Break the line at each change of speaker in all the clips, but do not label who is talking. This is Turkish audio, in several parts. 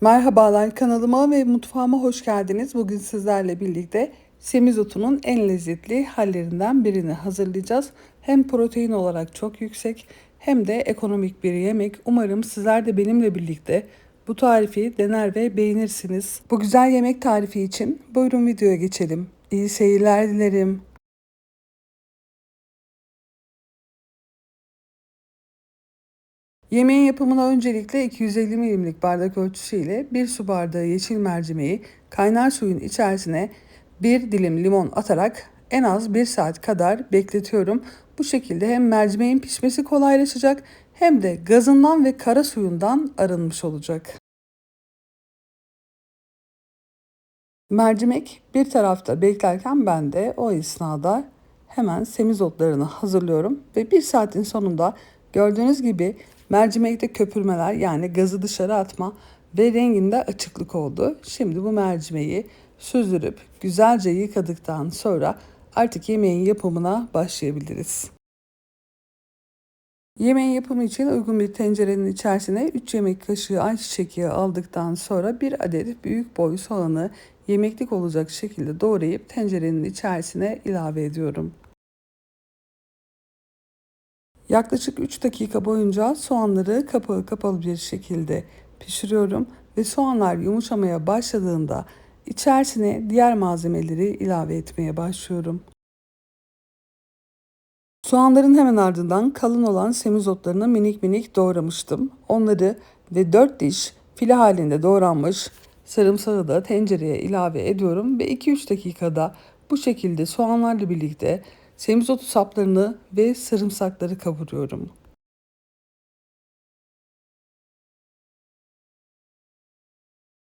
Merhabalar kanalıma ve mutfağıma hoş geldiniz. Bugün sizlerle birlikte semizotunun en lezzetli hallerinden birini hazırlayacağız. Hem protein olarak çok yüksek hem de ekonomik bir yemek. Umarım sizler de benimle birlikte bu tarifi dener ve beğenirsiniz. Bu güzel yemek tarifi için buyurun videoya geçelim. İyi seyirler dilerim. Yemeğin yapımına öncelikle 250 milimlik bardak ölçüsü ile 1 su bardağı yeşil mercimeği kaynar suyun içerisine bir dilim limon atarak en az 1 saat kadar bekletiyorum. Bu şekilde hem mercimeğin pişmesi kolaylaşacak hem de gazından ve kara suyundan arınmış olacak. Mercimek bir tarafta beklerken ben de o esnada hemen semizotlarını hazırlıyorum ve bir saatin sonunda gördüğünüz gibi mercimekte köpürmeler yani gazı dışarı atma ve renginde açıklık oldu. Şimdi bu mercimeği süzdürüp güzelce yıkadıktan sonra artık yemeğin yapımına başlayabiliriz. Yemeğin yapımı için uygun bir tencerenin içerisine 3 yemek kaşığı ayçiçek yağı aldıktan sonra bir adet büyük boy soğanı yemeklik olacak şekilde doğrayıp tencerenin içerisine ilave ediyorum. Yaklaşık 3 dakika boyunca soğanları kapağı kapalı bir şekilde pişiriyorum ve soğanlar yumuşamaya başladığında içerisine diğer malzemeleri ilave etmeye başlıyorum. Soğanların hemen ardından kalın olan semizotlarını minik minik doğramıştım. Onları ve 4 diş file halinde doğranmış sarımsağı da tencereye ilave ediyorum ve 2-3 dakikada bu şekilde soğanlarla birlikte semizotu saplarını ve sarımsakları kavuruyorum.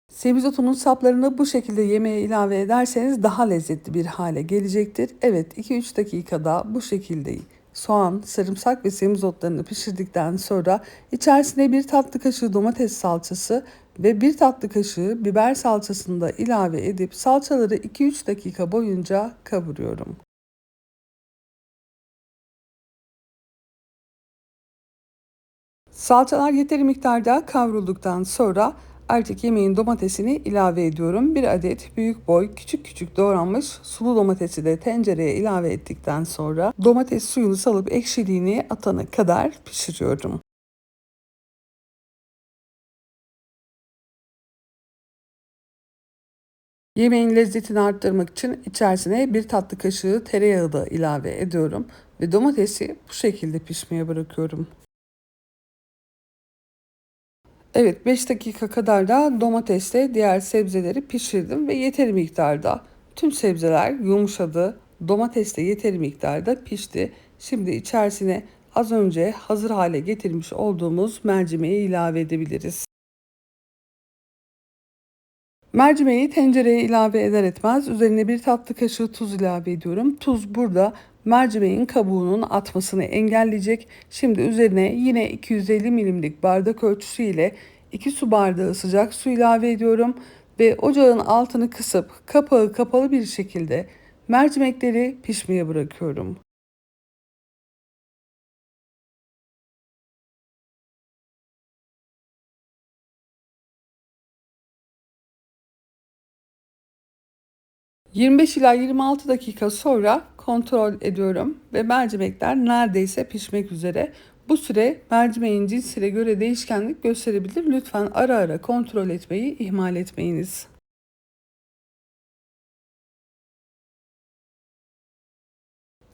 Semizotunun saplarını bu şekilde yemeğe ilave ederseniz daha lezzetli bir hale gelecektir. Evet 2-3 dakikada bu şekilde soğan, sarımsak ve semizotlarını pişirdikten sonra içerisine bir tatlı kaşığı domates salçası ve bir tatlı kaşığı biber salçasını da ilave edip salçaları 2-3 dakika boyunca kavuruyorum. Salçalar yeteri miktarda kavrulduktan sonra artık yemeğin domatesini ilave ediyorum. Bir adet büyük boy küçük küçük doğranmış sulu domatesi de tencereye ilave ettikten sonra domates suyunu salıp ekşiliğini atana kadar pişiriyorum. Yemeğin lezzetini arttırmak için içerisine bir tatlı kaşığı tereyağı da ilave ediyorum ve domatesi bu şekilde pişmeye bırakıyorum. Evet 5 dakika kadar da domatesle diğer sebzeleri pişirdim ve yeteri miktarda tüm sebzeler yumuşadı. Domates de yeteri miktarda pişti. Şimdi içerisine az önce hazır hale getirmiş olduğumuz mercimeği ilave edebiliriz. Mercimeği tencereye ilave eder etmez üzerine bir tatlı kaşığı tuz ilave ediyorum. Tuz burada mercimeğin kabuğunun atmasını engelleyecek. Şimdi üzerine yine 250 milimlik bardak ölçüsü ile 2 su bardağı sıcak su ilave ediyorum ve ocağın altını kısıp kapağı kapalı bir şekilde mercimekleri pişmeye bırakıyorum. ...25 ila 26 dakika sonra kontrol ediyorum ve mercimekler neredeyse pişmek üzere. Bu süre mercimeğin cinsine göre değişkenlik gösterebilir. Lütfen ara ara kontrol etmeyi ihmal etmeyiniz.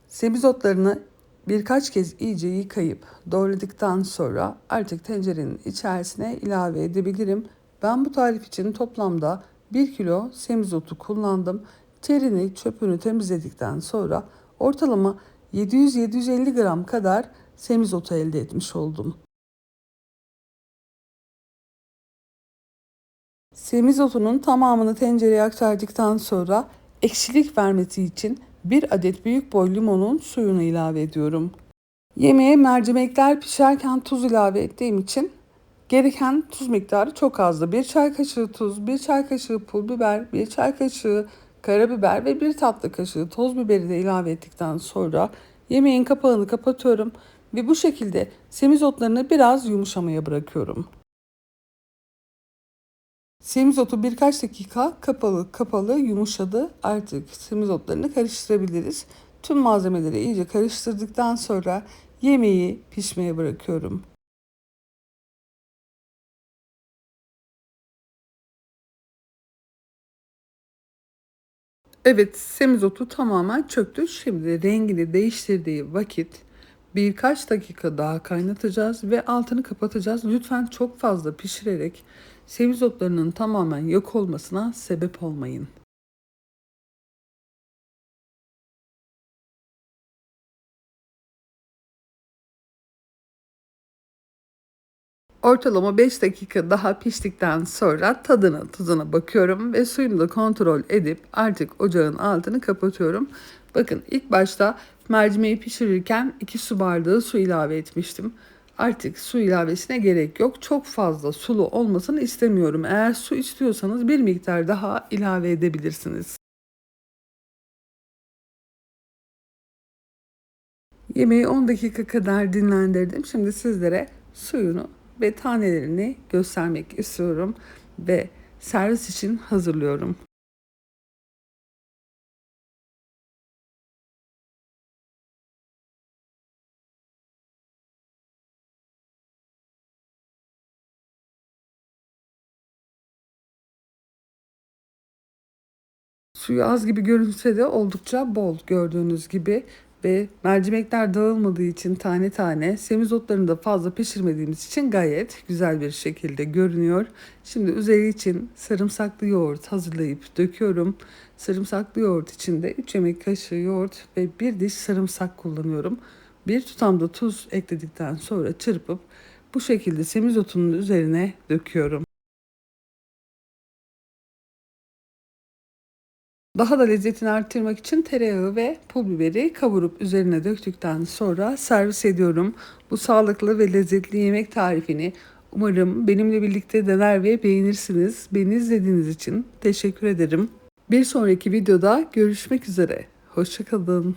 Semizotlarını birkaç kez iyice yıkayıp doğradıktan sonra artık tencerenin içerisine ilave edebilirim. Ben bu tarif için toplamda 1 kilo semizotu kullandım. Terini, çöpünü temizledikten sonra ortalama 700-750 gram kadar semizotu elde etmiş oldum. Semizotunun tamamını tencereye aktardıktan sonra ekşilik vermesi için bir adet büyük boy limonun suyunu ilave ediyorum. Yemeğe mercimekler pişerken tuz ilave ettiğim için gereken tuz miktarı çok azdı. Bir çay kaşığı tuz, bir çay kaşığı pul biber, bir çay kaşığı karabiber ve bir tatlı kaşığı toz biberi de ilave ettikten sonra yemeğin kapağını kapatıyorum ve bu şekilde semizotlarını biraz yumuşamaya bırakıyorum. Semizotu birkaç dakika kapalı kapalı yumuşadı. Artık semizotlarını karıştırabiliriz. Tüm malzemeleri iyice karıştırdıktan sonra yemeği pişmeye bırakıyorum. Evet, semizotu tamamen çöktü. Şimdi rengini değiştirdiği vakit birkaç dakika daha kaynatacağız ve altını kapatacağız. Lütfen çok fazla pişirerek semizotlarının tamamen yok olmasına sebep olmayın. Ortalama 5 dakika daha piştikten sonra tadına tuzuna bakıyorum ve suyunu da kontrol edip artık ocağın altını kapatıyorum. Bakın ilk başta mercimeği pişirirken 2 su bardağı su ilave etmiştim. Artık su ilavesine gerek yok. Çok fazla sulu olmasını istemiyorum. Eğer su istiyorsanız bir miktar daha ilave edebilirsiniz. Yemeği 10 dakika kadar dinlendirdim. Şimdi sizlere suyunu ve tanelerini göstermek istiyorum ve servis için hazırlıyorum. Suyu az gibi görünse de oldukça bol gördüğünüz gibi ve mercimekler dağılmadığı için tane tane semizotlarını da fazla pişirmediğimiz için gayet güzel bir şekilde görünüyor. Şimdi üzeri için sarımsaklı yoğurt hazırlayıp döküyorum. Sarımsaklı yoğurt içinde 3 yemek kaşığı yoğurt ve 1 diş sarımsak kullanıyorum. Bir tutam da tuz ekledikten sonra çırpıp bu şekilde semizotunun üzerine döküyorum. Daha da lezzetini arttırmak için tereyağı ve pul biberi kavurup üzerine döktükten sonra servis ediyorum. Bu sağlıklı ve lezzetli yemek tarifini umarım benimle birlikte dener ve beğenirsiniz. Beni izlediğiniz için teşekkür ederim. Bir sonraki videoda görüşmek üzere. Hoşçakalın.